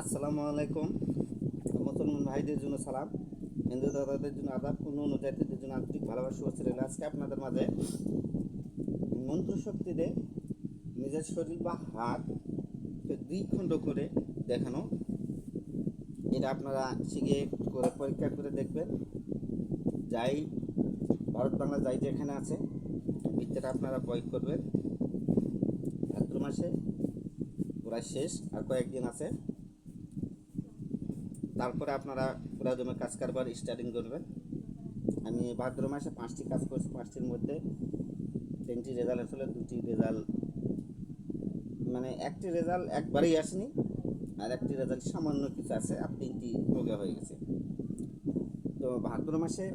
আসসালামু আলাইকুম। মুসলমান ভাইদের জন্য সালাম। হিন্দু দাদাদের জন্য আদাব, অন্য অন্য জাতিদের জন্য আন্তরিক ভালোবাসা রইল আজকে আপনাদের মাঝে মন্ত্র শক্তিতে নিজের শরীর বা হাত দুই খণ্ড করে দেখানো। এটা আপনারা শিখে করে পরীক্ষা করে দেখবেন। যাই, ভারত বাংলা যাই যেখানে আছে বিদ্যাটা আপনারা প্রয়োগ করবেন। ভাদ্র মাসে প্রায় শেষ, আর কয়েকদিন আছে। তারপরে আপনারা পুরা জমে কাজ কারবার স্টার্টিং করবেন। আমি ভাদ্র মাসে পাঁচটি কাজ করছি, পাঁচটির মধ্যে তিনটি রেজাল্ট আসলে, দুটি রেজাল্ট মানে একটি রেজাল্ট একবারেই আসেনি, আর একটি রেজাল্ট সামান্য কিছু আছে, আর তিনটি রোগে হয়ে গেছে। তো ভাদ্র মাসে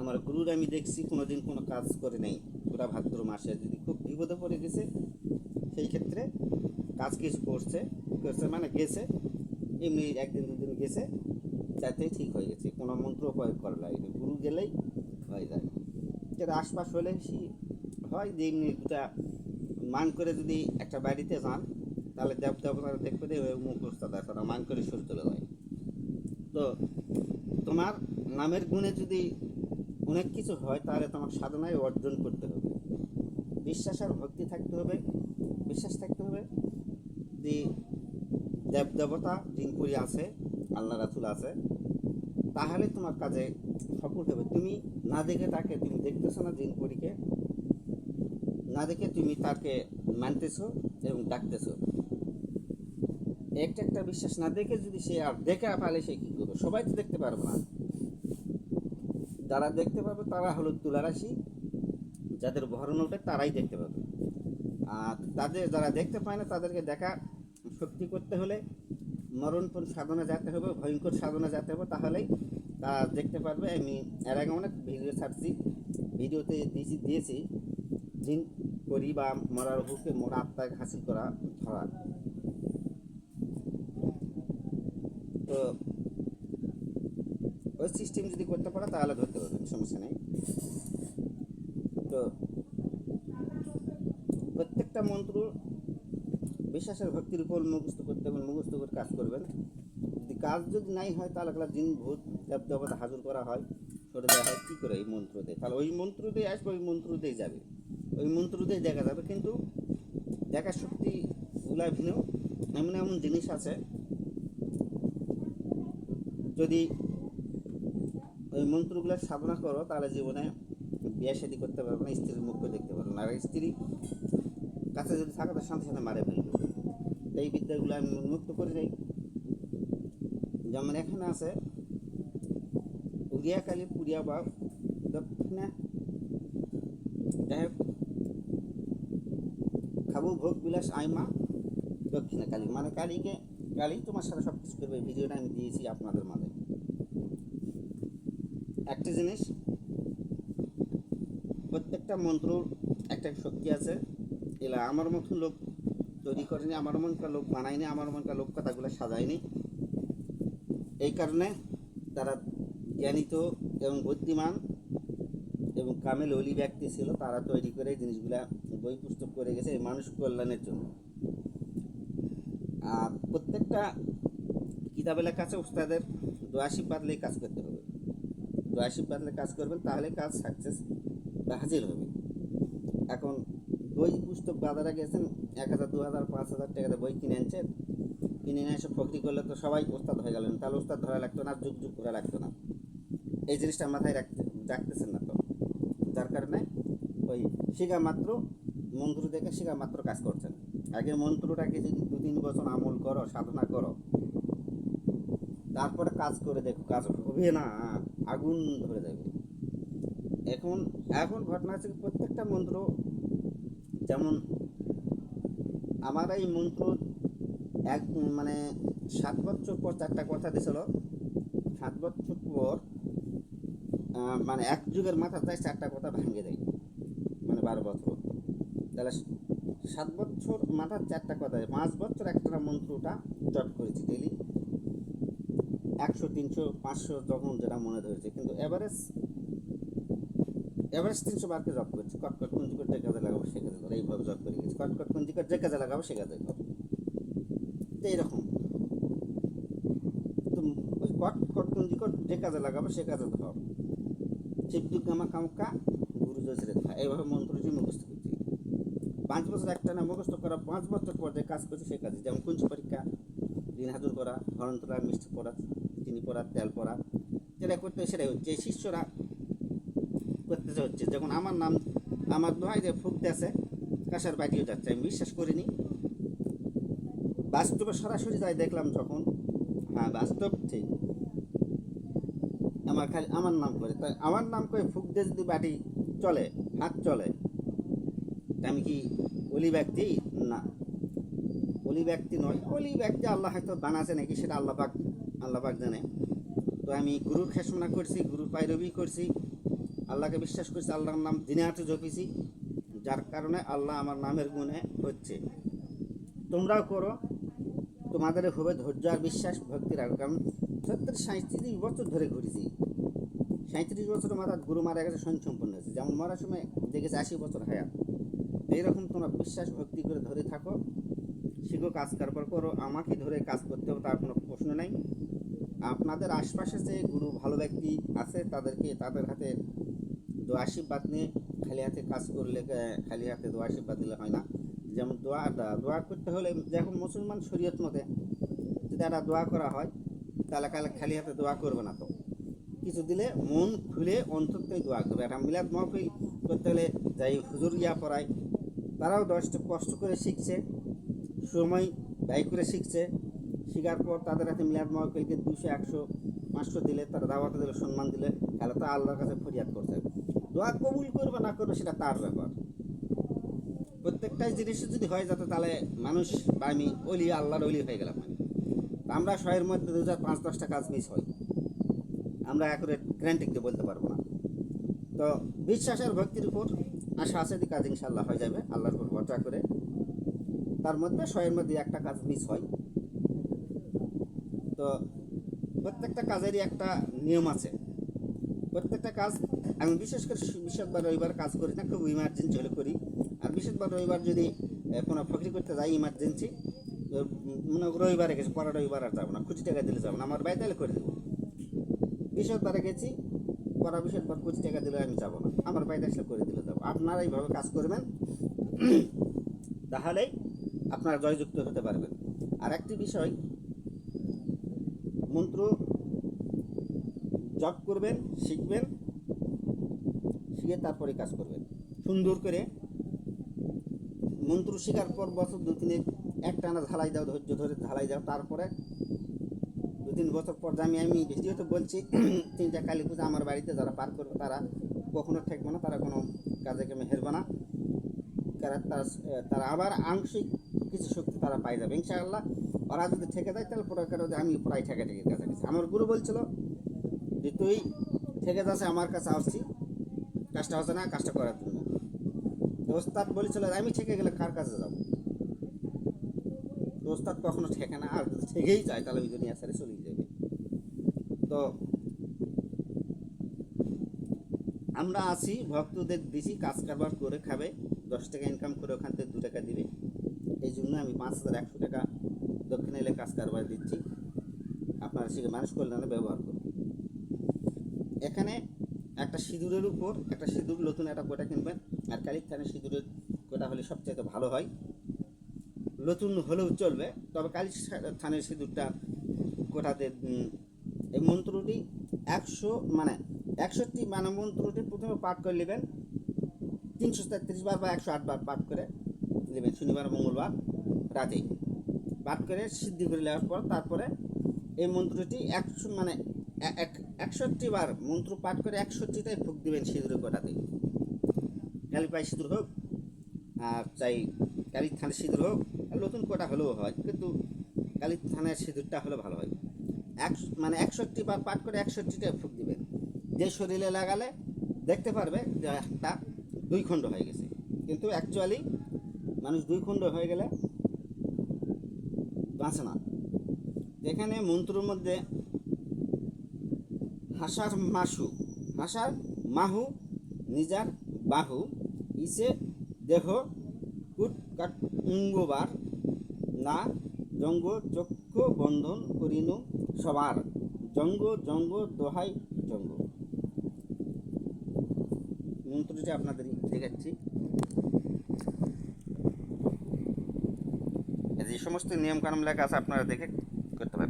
আমার গুরুর আমি দেখছি কোনো দিন কোনো কাজ করে নেই। পুরা ভাদ্র মাসে যদি খুব বিপদে পড়ে গেছে, সেই ক্ষেত্রে কাজ কিছু করছে করছে মানে গেছে। এমনি একদিন, দুদিন গেছে, যাতে ঠিক হয়ে গেছে। কোনো মন্ত্র প্রয়োগ করা লাগেনি গুরু গেলেই হয়ে যায়। যেটা আশপাশ হলে সে- হয় যে এমনি দুটা মান করে যদি একটা বাড়িতে যান, তাহলে দেব দেবতারা দেখবে যে ওই মুখ উস্তাদ আছে মান করে শুরু চলে যায়। তো তোমার নামের গুণে যদি অনেক কিছু হয়, তাহলে তোমার সাধনায় অর্জন করতে হবে। বিশ্বাস আর ভক্তি থাকতে হবে। বিশ্বাস থাকতে হবে যে দেব দেবতা জিনপুরি আছে, আল্লাহ রাসুল আছে। তাহলে তোমার কাজে সফল হবে। তুমি না দেখে তাকে তুমি দেখতেছো না জিনপুরিকে না দেখে তুমি তাকে মানতেছো এবং ডাকতেছো। একটা একটা বিশ্বাস না দেখে যদি সে আর দেখে পালে সে কী করবে? সবাই তো দেখতে পারবে না। যারা দেখতে পাবে তারা হলো তুলা রাশি যাদের ভরণ ওঠে তারাই দেখতে পাবে। আর তাদের যারা দেখতে পায় না, তাদেরকে দেখা শক্তি করতে হলে মরণপণ সাধনা যেতে হবে, ভয়ঙ্কর সাধনা যেতে হবে, তাহলেই তা দেখতে পারবে। আমি এর আগে অনেক ভিডিও ছাড়ছি, ভিডিওতে দিয়েছি দিয়েছি। জিন করি বা মরার বুকে মরা আত্মাকে হাসিল করা ধরা। তো, ওই সিস্টেম যদি করতে পারো, তাহলে ধরতে পারবেন সমস্যা নেই। তো, প্রত্যেকটা মন্ত্র বিশ্বাসের ভক্তির উপর মুখস্থ করতে হবে মুখস্থ করে কাজ করবেন। যদি কাজ যদি নাই হয়, তাহলে একটা দিন ভূত দেব দেবতা হাজুর করা হয়, সরে দেওয়া হয়, কী করে? এই মন্ত্র তাহলে ওই মন্ত্র দিয়ে আসবে, ওই মন্ত্র দিয়ে যাবে। ওই মন্ত্র দিয়ে দেখা যাবে, কিন্তু দেখার শক্তি গুলা ভিন্ন এমন এমন জিনিস আছে, যদি ওই মন্ত্রগুলো সাধনা করো, তাহলে জীবনে বিয়ে শাদি করতে পারবে না, স্ত্রীর মুখকে দেখতে পারবে না। আর স্ত্রী কাছে যদি থাকে, তার সাথে সাথে মারে ফেলবে। এই বিদ্যাগুলো আমি উন্মুক্ত করে যাই যেমন এখানে আছে উড়িয়া কালী পুরিয়া বা দক্ষিণা। যাই হোক খাবু ভোগ, বিলাস, আইমা, দক্ষিণা কালী। মানে কালীকে, কালী তোমার সাথে সব কিছু করবে ভিডিওটা আমি দিয়েছি আপনাদের মাঝে। একটা জিনিস, প্রত্যেকটা মন্ত্রর একটা শক্তি আছে। এলা আমার মতন লোক তৈরি করেনি আমার মনকার লোক বানায়নি আমার মনকার লোক কথাগুলো সাজায়নি এই কারণে তারা জ্ঞানিত এবং বুদ্ধিমান এবং কামেল অলি ব্যক্তি ছিল, তারা তৈরি করে জিনিসগুলা বই পুস্তক করে গেছে এই মানুষ কল্যাণের জন্য। আর প্রত্যেকটা কিতাবের আছে, উস্তাদের দোয়াশি পাতলেই কাজ করতে হবে। দোয়াশি পাতলে কাজ করবেন, তাহলে কাজ সাকসেস বা হাজির হবে। এখন বই পুস্তক বাজারে গেছেন, এক হাজার, দু হাজার, পাঁচ হাজার টাকাতে বই কিনে আনছেন কিনে নিয়ে এসে ফকরি করলে তো সবাই ওস্তাদ হয়ে গেলেন। তাহলে ওস্তাদ ধরা লাগতো না, যুগ যুগ করা লাগতো না। এই জিনিসটা মাথায় রাখতে, রাখতেছেন না তো। যার কারণে ওই শিখা মাত্র, মন্ত্র দেখে শিখা মাত্র কাজ করছেন। আগে মন্ত্রটাকে যদি দু তিন বছর আমল করো, সাধনা করো, তারপরে কাজ করে দেখো, কাজ হবে না, আগুন ধরে যাবে। এখন এখন ঘটনা হচ্ছে প্রত্যেকটা মন্ত্র যেমন আমার এই মন্ত্র এক মানে সাত বছর পর চারটা কথা দিয়েছিল সাত বছর পর মানে এক যুগের মাথা তাই চারটা কথা ভাঙে দেয় মানে বারো বছর। তাহলে সাত বছর মাথার চারটা কথা পাঁচ বছর একটা মন্ত্রটা জট করেছি ডেলি একশো, তিনশো, পাঁচশো যখন যেটা মনে ধরেছে। কিন্তু এভারেজ এভারেজ তিনশো মার্কের জব করছি। কটকট কঞ্জিকট যে কাজে লাগাবো সে কাজে লাগাবো। এইভাবে জব করে গেছি। কটকট কঞ্জিকট যে কাজে লাগাবো সে কাজে লাগাবো। তো এইরকম। ওই কটকট কঞ্জিকট যে কাজে লাগাবো সে কাজে ধর চিপটি কামা কামকা গুরু জোসরে ধা। এইভাবে মন্ত্রটি মুখস্থ করছি। পাঁচ বছর একটা না, মুখস্থ করা পাঁচ বছর পর যে কাজ করছে সে কাজে। যেমন কুঞ্জ পরীক্ষা দিন হাজুর করা হরণ তোলা, মিষ্টি পড়া, চিনি পড়া, তেল পড়া। যেটা করতে সেটাই হচ্ছে। শিষ্যরা করতেছে হচ্ছে যখন আমার নাম, আমার দোহাই যে দেশে কাঁসার বাটিও যাচ্ছে, আমি বিশ্বাস করিনি। বাস্তবে সরাসরি যাই দেখলাম যখন হ্যাঁ বাস্তব ঠিক। আমার খালি, আমার নাম করে। তাই আমার নাম করে ফুক দিয়ে যদি বাটি চলে, হাত চলে আমি কি অলি ব্যক্তি? না। অলি ব্যক্তি নয়, অলি ব্যক্তি আল্লাহ হয়তো বানাছে নাকি, সেটা আল্লাহ পাক আল্লাহ পাক জানে। তো আমি গুরুর খেসমনা করছি, গুরুর পাইরবি করছি আল্লাহকে বিশ্বাস করছি, আল্লাহর নাম দিনে জপিছি। যার কারণে আল্লাহ আমার নামের গুণে হচ্ছে। তোমরাও করো, তোমাদের হবে ধৈর্য আর বিশ্বাস, ভক্তি রাখো। কারণ সত্তর সাঁত্রিশ বছর ধরে ঘুরেছি সাঁত্রিশ বছর মাথা গুরু মারা গেছে সৈন্য সম্পন্ন হয়েছে। যেমন মরার সময় দেখেছে আশি বছর হায়াত। এইরকম তোমরা বিশ্বাস, ভক্তি করে ধরে থাকো। শিখো, কাজ কারবার করো। আমাকে ধরে কাজ করতে হবে, তার কোনো প্রশ্ন নেই। আপনাদের আশপাশে যে গুরু, ভালো ব্যক্তি আছে, তাদেরকে তাদের হাতে দোয়া আশীর্বাদ নিয়ে খালি হাতে কাজ করলে খালি হাতে দোয়া আশীর্বাদ দিলে হয় না। যেমন দোয়া দোয়া করতে হলে যখন মুসলমান শরীয়ত মতে যদি একটা দোয়া করা হয়, তাহলে খালি হাতে দোয়া করবে না তো। কিছু দিলে মন খুলে অন্তরতেই দোয়া করবে। একটা মিলাদ মহফিল করতে হলে যাই হুজুর ইয়া পড়ায়, তারাও দশটা কষ্ট করে শিখছে, সময় ব্যয় করে শিখছে। শেখার পর তাদের হাতে মিলাদ মহফিলকে দুশো একশো, পাঁচশো দিলে, তারা দাওয়াতে দিলে, সম্মান দিলে, তাহলে তো আল্লাহর কাছে ফরিয়াদ করছে দোয়া কবুল করবে না করবে সেটা তার ব্যাপার। প্রত্যেকটাই জিনিস যদি হয় যাতে তাহলে মানুষ বা আমি অলি, আল্লাহর অলি হয়ে গেলাম তা আমরা শয়ের মধ্যে দু হাজার পাঁচ দশটা কাজ মিস হয়। আমরা অ্যাকুরেট গ্যারান্টিকে বলতে পারব না। তো বিশ্বাস আর ভক্তির উপর আশা আছে যে কাজ ইনশাল্লাহ হয়ে যাবে, আল্লাহর উপর ভরসা করে। তার মধ্যে শয়ের মধ্যে একটা কাজ মিস হয়। তো প্রত্যেকটা কাজেরই একটা নিয়ম আছে। প্রত্যেকটা কাজ আমি বিশেষ করে বৃহস্পতিবার রবিবার কাজ করি না, খুব ইমার্জেন্সি হলে করি। আর বৃহস্পতিবার রবিবার যদি কোনো ফকরি করতে যাই ইমার্জেন্সি মনে রবিবারে গেছি, পরের রবিবার আর যাব না কোটি টাকা দিলে যাব না, আমার বাড়ি তাহলে করে দেবো। বৃহস্পতিবারে গেছি, পরা বৃহস্পতিবার কোটি টাকা দিলে আমি যাব না, আমার বাড়িতে আসলে করে দিলে যাব। আপনারা এইভাবে কাজ করবেন তাহলেই আপনারা জয়যুক্ত হতে পারবেন। আর একটি বিষয়, মন্ত্র জপ করবেন, শিখবেন, শিখে তারপরে কাজ করবেন। সুন্দর করে মন্ত্র শেখার পর বছর দু তিনে একটানা ঢালাই দাও, ধৈর্য ধরে ঢালাই দাও, তারপরে দু তিন বছর পর আমি আমি ভিডিওতে বলছি, তিনটা কালী পূজা আমার বাড়িতে যারা পার করবে, তারা কখনো ঠেকবে না, তারা কোনো কাজে কামে হেরবে না। তারা তারা আবার আংশিক কিছু শক্তি তারা পাই যাবে। ইনশাআল্লাহ, ওরা যদি ঠেকে দেয় তাহলে পুরো আমি প্রায় ঠেকে ঠেকে কাছাকাছি। আমার গুরু বলছিল যে তুই ঠেকে যাচ্ছে আমার কাছে আসছি। কাজটা হচ্ছে না, কাজটা করার জন্য। তো ওস্তাদ বলেছিল, আমি ঠেকে গেলে কার কাছে যাব? তো ওস্তাদ কখনো ঠেকে না, আর যদি ঠেকেই যায়, তাহলে ওই দুনিয়া ছেড়ে চলেই যাবে। তো আমরা আছি, ভক্তদের দিছি, কাজ কারবার করে খাবে, দশ টাকা ইনকাম করে ওখান থেকে দু টাকা দিবে। এই জন্য আমি পাঁচ হাজার একশো টাকা দক্ষিণ এলে কাজ কারবার দিচ্ছি। আপনারা সেটা মানুষ কল্যাণে ব্যবহার এখানে একটা সিঁদুরের উপর, একটা সিঁদুর নতুন একটা কোটা কিনবেন, আর কালির থানের সিঁদুরের কোটা হলে সবচেয়ে ভালো হয়। নতুন হলেও চলবে, তবে কালী থানের সিঁদুরটা কোটাতে এই মন্ত্রটি একশো মানে একষট্টি মানে মন্ত্রটি প্রথমে পাঠ করে নেবেন, তিনশো তেত্রিশ বার বা একশো আট বার পাঠ করে নেবেন, শনিবার, মঙ্গলবার রাতে পাঠ করে সিদ্ধি করে নেওয়ার পর তারপরে এই মন্ত্রটি একশো মানে একষট্টি বার মন্ত্র পাঠ করে একষট্টিটাই ফুক দিবেন সিঁদুরের কোটাতে কালিপাই সিঁদুর হোক, আর চাই কালির থানের সিঁদুর হোক, আর নতুন কোটা হলেও হয়, কিন্তু কালির থানের সিঁদুরটা হলে ভালো হয়। এক মানে একষট্টি বার পাঠ করে একষট্টিটা ফুক দিবেন। যে শরীরে লাগালে দেখতে পারবে যে একটা দুই খণ্ড হয়ে গেছে। কিন্তু অ্যাকচুয়ালি মানুষ দুই খণ্ড হয়ে গেলে বাঁচে না। এখানে মন্ত্রর মধ্যে হাসার মাসু হাসার মাহু, নিজার বাহু, ইসে দেহ কুট কাট অঙ্গবার, না, জঙ্গ, চক্ষু, বন্ধন করিনু সবার, জঙ্গ জঙ্গ, দোহাই, জঙ্গ। মন্ত্রটি আপনাদের দেখাচ্ছি। যে সমস্ত নিয়মকানুন লেখা আছে, আপনারা দেখে করতে পারবেন।